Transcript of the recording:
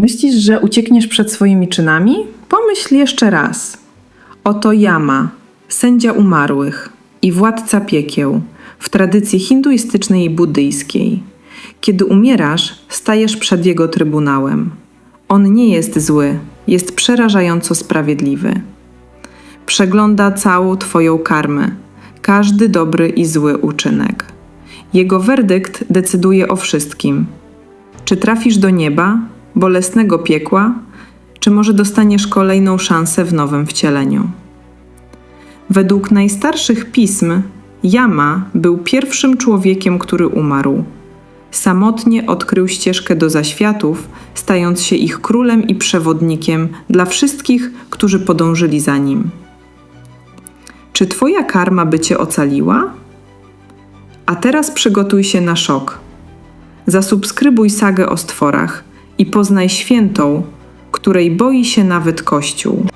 Myślisz, że uciekniesz przed swoimi czynami? Pomyśl jeszcze raz. Oto Yama, sędzia umarłych i władca piekieł w tradycji hinduistycznej i buddyjskiej. Kiedy umierasz, stajesz przed jego trybunałem. On nie jest zły, jest przerażająco sprawiedliwy. Przegląda całą Twoją karmę, każdy dobry i zły uczynek. Jego werdykt decyduje o wszystkim. Czy trafisz do nieba, bolesnego piekła, czy może dostaniesz kolejną szansę w nowym wcieleniu? Według najstarszych pism, Yama był pierwszym człowiekiem, który umarł. Samotnie odkrył ścieżkę do zaświatów, stając się ich królem i przewodnikiem dla wszystkich, którzy podążyli za nim. Czy Twoja karma by Cię ocaliła? A teraz przygotuj się na szok. Zasubskrybuj sagę o stworach i poznaj świętą, której boi się nawet Kościół.